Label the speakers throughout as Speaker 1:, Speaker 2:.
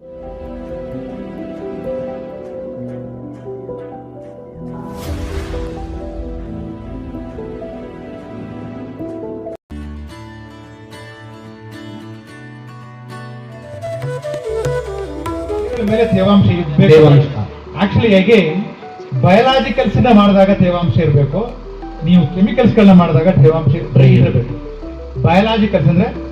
Speaker 1: ಮೇಲೆ ತೇವಾಂಶ ಇರ್ಬೇಕು.
Speaker 2: ತೇವಾಂಶ.
Speaker 1: ಆಕ್ಚುಲಿ ಅಗೇನ್ ಬಯಲಾಜಿಕಲ್ಸ್ ಇಂದ ಮಾಡಿದಾಗ ತೇವಾಂಶ ಇರಬೇಕು. ನೀವು ಕೆಮಿಕಲ್ಸ್ ಗಳನ್ನ ಮಾಡಿದಾಗ ತೇವಾಂಶ ಇರಬೇಕು. ಬಯಲಾಜಿಕಲ್ಸ್ ಅಂದ್ರೆ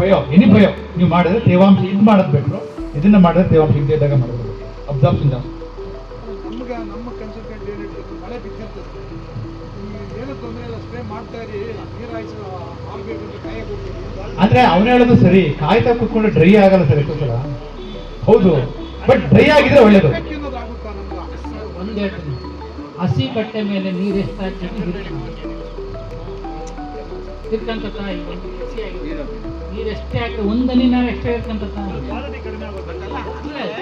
Speaker 1: ಬಯೋ ಎನಿ ಬಯೋ ನೀವು ಮಾಡಿದ್ರೆ ತೇವಾಂಶ ಇದು ಮಾಡಬೇಕು ಇದನ್ನ ಮಾಡಿದ್ರೆ ತೇವಾಂಶ ಇದ್ದೇ ಇದ್ದಾಗ ಮಾಡಬೇಕು ಅಬ್ಸಾರ್ಪ್ಷನ್ ಜಾಸ್ತಿ
Speaker 3: ನಮ್ಗೆ ನಮ್ಮ ಕನ್ಸಲ್ಟೆಂಟ್ ಏನಿದೆ ಮಳೆ ಬಿದ್ದಿರ್ತದೆ. ಈ ಏನು ತೊಂದರೆ ಇಲ್ಲ ಸ್ಪ್ರೇ ಮಾಡ್ತಾ ಇರಿ ನೀರು ಹಾಯಿಸಿ ಆಗ್ಬೇಕು ಅಂತ ಕಾಯಕ್ಕೆ ಹೋಗ್ತೀವಿ
Speaker 1: ಅವನು ಹೇಳೋದು ಸರಿ ಕಾಯ್ತಾ ಕೂತ್ಕೊಂಡು ಡ್ರೈ ಆಗಲ್ಲ ಸರ್ ಎಷ್ಟೋ ಸಲ ಹೌದು ಬಟ್ ಡ್ರೈ ಆಗಿದ್ರೆ ಒಳ್ಳೇದು.
Speaker 4: ಒಂದೇ ಹಸಿ ಬಟ್ಟೆ ಮೇಲೆ ನೀರು ಎಷ್ಟು ಹಿರ್ಕಂತ ತಾಯಿ ನೀರೆಷ್ಟೇ ಎಷ್ಟೇ ಹಾಕಿ ಒಂದು ಹನಿ ನಾವು ಎಷ್ಟೇ ಹಿರ್ಕಂತ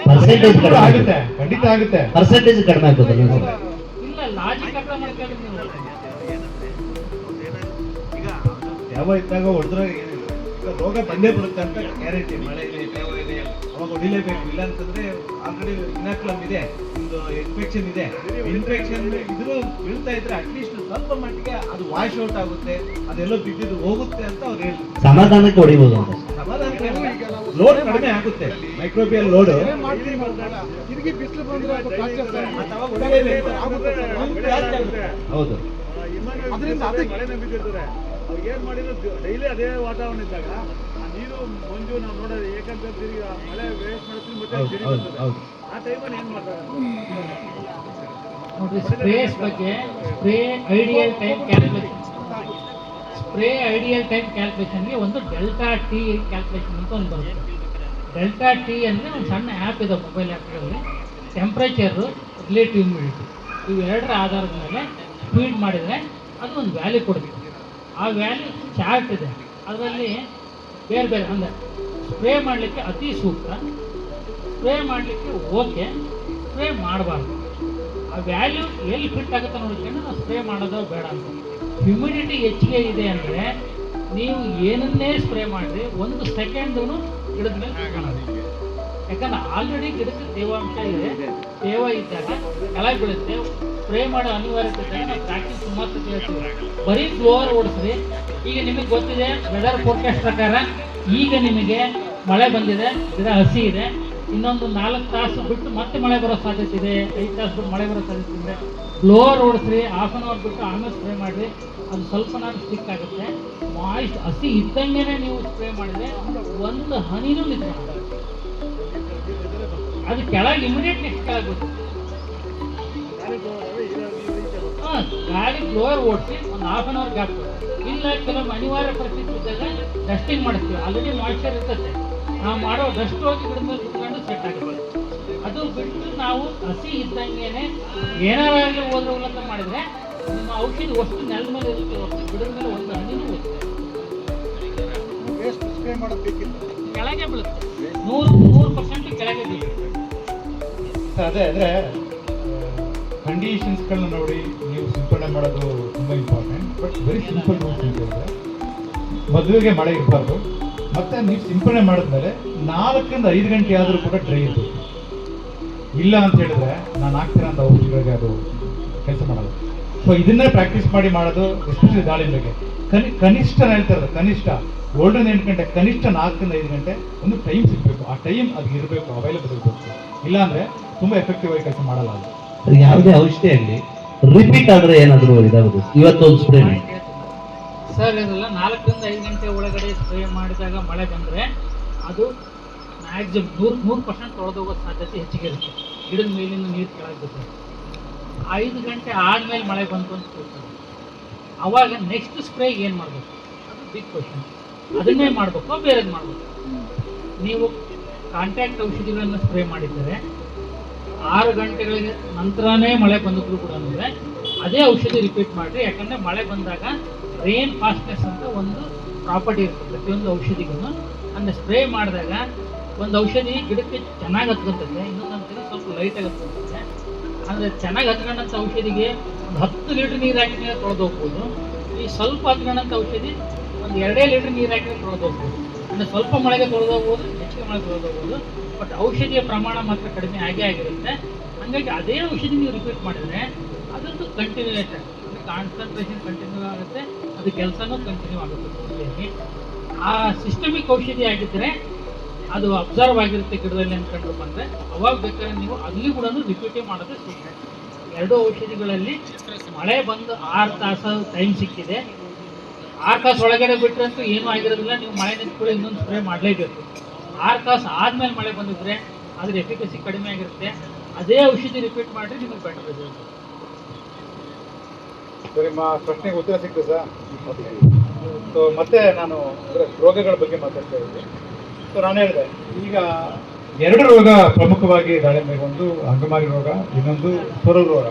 Speaker 2: ಪರ್ಸೆಂಟೇಜ್ ಕಡಿಮೆ
Speaker 1: ಆಗುತ್ತೆ ಖಂಡಿತ ಆಗುತ್ತೆ
Speaker 2: ಪರ್ಸೆಂಟೇಜ್ ಕಡಿಮೆ ಆಗ್ತದೆ.
Speaker 4: ಇಲ್ಲ ಲಾಜಿಕ್ ಅರ್ಥ ಮಾಡ್ಕೊಂಡು
Speaker 5: ಯಾವ ಇದ್ದಾಗ ಹೊಡೆದ್ರೆ ರೋಗ ಬಂದೇ ಬರುತ್ತೆ ಅಂತ ಗ್ಯಾರಂಟಿ ಮಳೆ ಇದೆ ತೇವ ಇದೆ ಅವಾಗ ಹೊಡಿಲೇಬೇಕು. ಇಲ್ಲ ಅಂತಂದ್ರೆ ಆಲ್ರೆಡಿ ಇನಾಕ್ಲಮ್ ಇದೆ ಒಂದು ಇನ್ಫೆಕ್ಷನ್ ಇದೆ. ಇನ್ಫೆಕ್ಷನ್ ಇದ್ರು ಬೀಳ್ತಾ ಇದ್ರೆ ಅಟ್ಲೀಸ್ಟ್ ಸ್ವಲ್ಪ ಮಟ್ಟಿಗೆ ಅದು ವಾಶ್ ಔಟ್ ಆಗುತ್ತೆ ಅದೆಲ್ಲೋ ಬಿದ್ದಿದ್ದು ಹೋಗುತ್ತೆ ಅಂತ ಅವ್ರು ಹೇಳಿದ್ರು
Speaker 2: ಸಮಾಧಾನಕ್ಕೆ ಹೊಡಿಬೋದು ಅಂತ.
Speaker 5: ಸಮಾಧಾನಕ್ಕೆ ಲೋಡ್ ಕಡಿಮೆ ಆಗುತ್ತೆ. Microbial load.
Speaker 2: ಹೌದು.
Speaker 3: ಅದರಿಂದ ಅದಕ್ಕೆ
Speaker 6: ಏನ್ ಮಾಡಿದ್ರು? ಡೈಲಿ ಅದೇ ವಾತಾವರಣ ಇದ್ದಾಗ ಆ ನೀರು ಮಂಜು ನಾವು ನೋಡೋದು ಏಕಂತ ತಿರುಗಿ ಆ ಮಳೆ ವೇಸ್ಟ್ ಮಾಡ್ತೀವಿ ಮತ್ತೆ ಆ ಟೈಮಲ್ಲಿ ಏನ್ ಮಾಡ್ತಾರೆ?
Speaker 4: ನೋಡ್ರಿ ಸ್ಪ್ರೇಸ್ ಬಗ್ಗೆ spray ideal time calculation spray ideal time ಕ್ಯಾಲ್ಕುಲೇಷನ್ಗೆ ಒಂದು ಡೆಲ್ಟಾ ಟಿ ಕ್ಯಾಲ್ಕುಲೇಷನ್ ಅಂತ ಒಂದು ಬರುತ್ತೆ. ಡೆಲ್ಟಾ ಟಿ ಅಂದರೆ ಒಂದು ಸಣ್ಣ ಆ್ಯಪ್ ಇದೆ ಮೊಬೈಲ್ ಆ್ಯಪ್ಗಳಲ್ಲಿ ಟೆಂಪ್ರೇಚರು ರಿಲೇಟಿವ್ ಹ್ಯೂಮಿಡಿಟಿ ಇವೆರಡರ ಆಧಾರದ ಮೇಲೆ ಫೀಡ್ ಮಾಡಿದರೆ ಅದು ಒಂದು ವ್ಯಾಲ್ಯೂ ಕೊಡುತ್ತೆ ಆ ವ್ಯಾಲ್ಯೂ ಚಾರ್ಟ್ ಇದೆ ಅದರಲ್ಲಿ ಬೇರೆ ಬೇರೆ, ಅಂದರೆ ಸ್ಪ್ರೇ ಮಾಡಲಿಕ್ಕೆ ಅತಿ ಸೂಕ್ತ, ಸ್ಪ್ರೇ ಮಾಡಲಿಕ್ಕೆ ಓಕೆ, ಸ್ಪ್ರೇ ಮಾಡಬಾರ್ದು. ಆ ವ್ಯಾಲ್ಯೂ ಎಲ್ಲಿ ಫಿಟ್ ಆಗುತ್ತೆ ನೋಡ್ಕೊಂಡು ನಾವು ಸ್ಪ್ರೇ ಮಾಡೋದು ಬೇಡ ಅಂತ. ಹ್ಯುಮಿಡಿಟಿ ಹೆಚ್ಚಿಗೆ ಇದೆ ಅಂದರೆ ನೀವು ಏನನ್ನೇ ಸ್ಪ್ರೇ ಮಾಡಿರಿ ಒಂದು ಸೆಕೆಂಡು ಗಿಡದ ಮೇಲೆ ಕಾಣೋದು ಯಾಕಂದ್ರೆ ಆಲ್ರೆಡಿ ಗಿಡಕ್ಕೆ ತೇವಾಂಶ ಇದೆ. ತೇವ ಇದ್ದಾಗ ಕೆಳಗೆ ಬೀಳುತ್ತೆ ಸ್ಪ್ರೇ ಮಾಡೋ ಅನಿವಾರ್ಯತೆ ಇದೆ ನಾವು ಪ್ರಾಕ್ಟೀಸ್ ಸತಿ ಹೇಳ್ತೀವಿ. ಬರೀ ಫ್ಲೋರ್ ಓಡಿಸ್ರಿ. ಈಗ ನಿಮಗೆ ಗೊತ್ತಿದೆ ವೆದರ್ ಫೋರ್ಕಾಸ್ಟ್ ಪ್ರಕಾರ ಈಗ ನಿಮಗೆ ಮಳೆ ಬಂದಿದೆ ಗಿಡ ಹಸಿ ಇದೆ. ಇನ್ನೊಂದು ನಾಲ್ಕು ತಾಸು ಬಿಟ್ಟು ಮತ್ತೆ ಮಳೆ ಬರೋ ಸಾಧ್ಯತೆ ಇದೆ. ಐದು ತಾಸು ಬಿಟ್ಟು ಮಳೆ ಬರೋ ಸಾಧ್ಯತೆ ಇದೆ. ಫ್ಲೋರ್ ಓಡಿಸ್ರಿ ಹಾಫ್ ಅನ್ ಅವರ್ ಬಿಟ್ಟು ಆಮೇಲೆ ಸ್ಪ್ರೇ ಮಾಡಿರಿ. ಅದು ಸ್ವಲ್ಪನಾದ್ರೂ ಸ್ಟಿಕ್ ಆಗುತ್ತೆ. ಮಾಯಿಸ್ಟ್ ಹಸಿ ಇದ್ದಂಗೆ ನೀವು ಸ್ಪ್ರೇ ಮಾಡಿದ್ರೆ ಒಂದು ಹನಿನೂ ನಿದ್ರೆ ಅದು ಕೆಳಗೆ ಇಮಿಡಿಯೇಟ್ಲಿ ಸ್ಟಿಕ್ ಹಾ, ಗಾಡಿ ಫ್ಲೋರ್ ಓಡಿಸಿ ಒಂದು ಹಾಫ್ ಅನ್ ಅವರ್ ಗ್ಯಾಪ್ ಇಲ್ಲ ಕೆಲವೊಮ್ಮೆ ಅನಿವಾರ್ಯ ಪರಿಸ್ಥಿತಿ ಇದ್ದಾಗ ಡಸ್ಟಿಂಗ್ ಮಾಡಿಸ್ತೀವಿ. ಆಲ್ರೆಡಿ ಮಾಯಿಶ್ಚರ್ ಇರ್ತದೆ. ನಾವು ಮಾಡೋ ಡಸ್ಟ್ ಹೋಗಿ ಗಿಡದ ಮೇಲೆ ಕುತ್ಕೊಂಡು ಸೆಟ್ ಆಗಬಹುದು ಅದು ಬಿಟ್ಟು ನಾವು ಹಸಿ ಇದ್ದಂಗೆ ಏನಾರಾಗಲಿ ಹೋದ್ರೆ ಉಲ್ಲಂಘನೆ ಮಾಡಿದ್ರೆ ನಿಮ್ಮ ಔಷಧಿ ವಸ್ತು ನೆಲದ ಮೇಲೆ ಇರುತ್ತೆ. ಗಿಡದ ಮೇಲೆ ಒಂದು ಹಣ್ಣಿನ ಹೋಗುತ್ತೆ. ಕೆಳಗೆ ಬೀಳುತ್ತೆ. ನೂರು ನೂರು ಪರ್ಸೆಂಟ್ ಕೆಳಗೆ ಬೀಳುತ್ತೆ.
Speaker 1: ಅದೇ ಅದೇ. ಅಂದ್ರೆ ಕಂಡೀಷನ್ಸ್ಗಳನ್ನ ನೋಡಿ ನೀವು ಸಿಂಪಡಣೆ ಮಾಡೋದು ತುಂಬ important but very simple rules ಹೇಳಿದ್ರೆ, ಮದುವೆಗೆ ಮಳೆ ಇರಬಾರ್ದು, ಮತ್ತೆ ನೀವು ಸಿಂಪಡಣೆ ಮಾಡಿದ್ಮೇಲೆ ನಾಲ್ಕರಿಂದ ಐದು ಗಂಟೆ ಆದರೂ ಕೂಡ ಟ್ರೈ ಇರಬೇಕು. ಇಲ್ಲ ಅಂತ ಹೇಳಿದ್ರೆ ನಾನು ಹಾಕ್ತೀರಾ ಅಂತ ಔಷಧಿಗಳಿಗೆ ಅದು ಕೆಲಸ ಮಾಡೋದು. ಸೊ ಇದನ್ನೇ ಪ್ರಾಕ್ಟೀಸ್ ಮಾಡಿ ಮಾಡೋದು ಎಸ್ಪೆಷಲಿ ದಾಳಿಂಬೆಗೆ ಕನಿ, ಕನಿಷ್ಠ ಹೇಳ್ತಾರೆ ಕನಿಷ್ಠ ಗೋಲ್ಡನ್ ಎಂಟು ಗಂಟೆ, ಕನಿಷ್ಠ ನಾಲ್ಕರಿಂದ ಐದು ಗಂಟೆ ಒಂದು ಟೈಮ್ ಸಿಗಬೇಕು. ಆ ಟೈಮ್ ಅದು ಇರಬೇಕು ಅವೈಲೇಬಲ್ ಇರಬೇಕು. ಇಲ್ಲಾಂದರೆ ತುಂಬ ಎಫೆಕ್ಟಿವ್ ಆಗಿ ಕೆಲಸ ಮಾಡಲ್ಲ ಅದು.
Speaker 2: ಯಾವುದೇ ಔಷಧಿ ಆಗಲಿ ರಿಪೀಟ್ ಆದ್ರೆ ಏನಾದರೂ ಇದಾಗುತ್ತೆ ಇವತ್ತೊಂದು ಸ್ಪ್ರೇ
Speaker 4: ಸರ್ ಇದೆಲ್ಲ ನಾಲ್ಕರಿಂದ ಐದು ಗಂಟೆ ಒಳಗಡೆ ಸ್ಪ್ರೇ ಮಾಡಿದಾಗ ಮಳೆ ಬಂದರೆ ಅದು ಮ್ಯಾಕ್ಸಿಮಮ್ ನೂರು ನೂರು ಪರ್ಸೆಂಟ್ ತೊಳೆದೋಗೋ ಸಾಧ್ಯತೆ ಹೆಚ್ಚಿಗೆ ಇರುತ್ತೆ. ಗಿಡದ ಮೇಲಿಂದ ನೀರು ಕೆಳಗಿರುತ್ತೆ ಐದು ಗಂಟೆ ಆದಮೇಲೆ ಮಳೆ ಬಂತು ಅಂತ ಕೇಳ್ತಾರೆ ಅವಾಗ ನೆಕ್ಸ್ಟ್ ಸ್ಪ್ರೇ ಏನು ಮಾಡಬೇಕು? ಅದು ಬಿಗ್ ಕ್ವಶನ್ ಅದನ್ನೇ ಮಾಡಬೇಕು, ಬೇರೆದು ಮಾಡಬೇಕು? ನೀವು ಕಾಂಟ್ಯಾಕ್ಟ್ ಔಷಧಿಗಳನ್ನು ಸ್ಪ್ರೇ ಮಾಡಿದ್ದರೆ ಆರು ಗಂಟೆಗಳಿಗೆ ನಂತರನೇ ಮಳೆ ಬಂದಿದ್ರು ಕೂಡ ಅದೇ ಔಷಧಿ ರಿಪೀಟ್ ಮಾಡಿರಿ. ಯಾಕಂದರೆ ಮಳೆ ಬಂದಾಗ ರೇನ್ ಫಾಸ್ಟ್ನೆಸ್ ಅಂತ ಒಂದು ಪ್ರಾಪರ್ಟಿ ಇರುತ್ತೆ. ಪ್ರತಿಯೊಂದು ಔಷಧಿಗೂ ಅಂದರೆ ಸ್ಪ್ರೇ ಮಾಡಿದಾಗ ಒಂದು ಔಷಧಿ ಗಿಡಕ್ಕೆ ಚೆನ್ನಾಗಿ ಹತ್ಕೊಂತದೆ ಇನ್ನೊಂದು ಸ್ವಲ್ಪ ಲೈಟಾಗಿ ಹತ್ಕೊಂತದೆ ಅಂದರೆ ಚೆನ್ನಾಗಿ ಹತ್ಕೊಂಡಂಥ ಔಷಧಿಗೆ ಒಂದು ಹತ್ತು ಲೀಟ್ರ್ ನೀರು ಹಾಕಿದ್ರೆ ತೊಳೆದು ಹೋಗ್ಬೋದು. ಈ ಸ್ವಲ್ಪ ಹತ್ಕೊಂಡಂಥ ಔಷಧಿ ಒಂದು ಎರಡೇ ಲೀಟ್ರ್ ನೀರು ಹಾಕಿದ್ರೆ ತೊಳೆದು ಅಂದರೆ ಸ್ವಲ್ಪ ಮಳೆಗೆ ತೊಳೆದೋಗ್ಬೋದು, ಹೆಚ್ಚಿಗೆ ಮಳೆ ತೊಳೆದೋಗ್ಬೋದು ಬಟ್ ಔಷಧಿಯ ಪ್ರಮಾಣ ಮಾತ್ರ ಕಡಿಮೆ ಆಗೇ ಆಗಿರುತ್ತೆ. ಹಾಗಾಗಿ ಅದೇ ಔಷಧಿ ನೀವು ರಿಪೀಟ್ ಮಾಡಿದರೆ ಅದರದ್ದು ಕಂಟಿನ್ಯೂಯೇಷನ್ ಅಂದರೆ ಕಾನ್ಸಂಟ್ರೇಷನ್ ಕಂಟಿನ್ಯೂ ಆಗುತ್ತೆ, ಅದು ಕೆಲಸನೂ ಕಂಟಿನ್ಯೂ ಆಗುತ್ತೆ ಆ ಸಿಸ್ಟಮಿಕ್ ಔಷಧಿ ಆಗಿದ್ದರೆ ಅದು ಅಬ್ಸರ್ವ್ ಆಗಿರುತ್ತೆ ಗಿಡದಲ್ಲಿ ಅಂದ್ಕೊಂಡ್ರು ಬಂದರೆ, ಅವಾಗ ಬೇಕಾದ್ರೆ ನೀವು ಅಲ್ಲಿ ಕೂಡ ರಿಪೀಟೇ ಮಾಡೋದೇ ಸೂಕ್ತ. ಎರಡು ಔಷಧಿಗಳಲ್ಲಿ ಮಳೆ ಬಂದು ಆರು ತಾಸು ಟೈಮ್ ಸಿಕ್ಕಿದೆ ಆರು ತಾಸು ಒಳಗಡೆ ಬಿಟ್ರಂತೂ ಏನೂ ಆಗಿರೋದಿಲ್ಲ. ನೀವು ಮಳೆ ನಿಂತ್ಕೊಳ್ಳಿ ಇನ್ನೊಂದು ಸ್ಪ್ರೇ ಮಾಡಲೇಬೇಕು. ಆರು ತಾಸು ಆದಮೇಲೆ ಮಳೆ ಬಂದಿದ್ರೆ ಅದ್ರ ಎಫಿಕಸಿ ಕಡಿಮೆ ಆಗಿರುತ್ತೆ. ಅದೇ ಔಷಧಿ ರಿಪೀಟ್ ಮಾಡಿದ್ರೆ ನಿಮಗೆ ಬೆಟರ್ ರಿಸಲ್ಟ್
Speaker 1: ಮಾ ಪ್ರಶ್ನೆಗೆ ಉತ್ತರ ಸಿಕ್ತು ಸರ್. ಸೊ ಮತ್ತೆ ನಾನು ರೋಗಗಳ ಬಗ್ಗೆ ಮಾತಾಡ್ತಾ ಇದ್ದೆ ಸೊ ನಾನು ಹೇಳಿದೆ, ಈಗ ಎರಡು ರೋಗ ಪ್ರಮುಖವಾಗಿ ದಾಳಿಂಬೆಗೆ ಒಂದು ಅಂಗಮಾರಿ ರೋಗ, ಇನ್ನೊಂದು ಸೊರಲ್ ರೋಗ.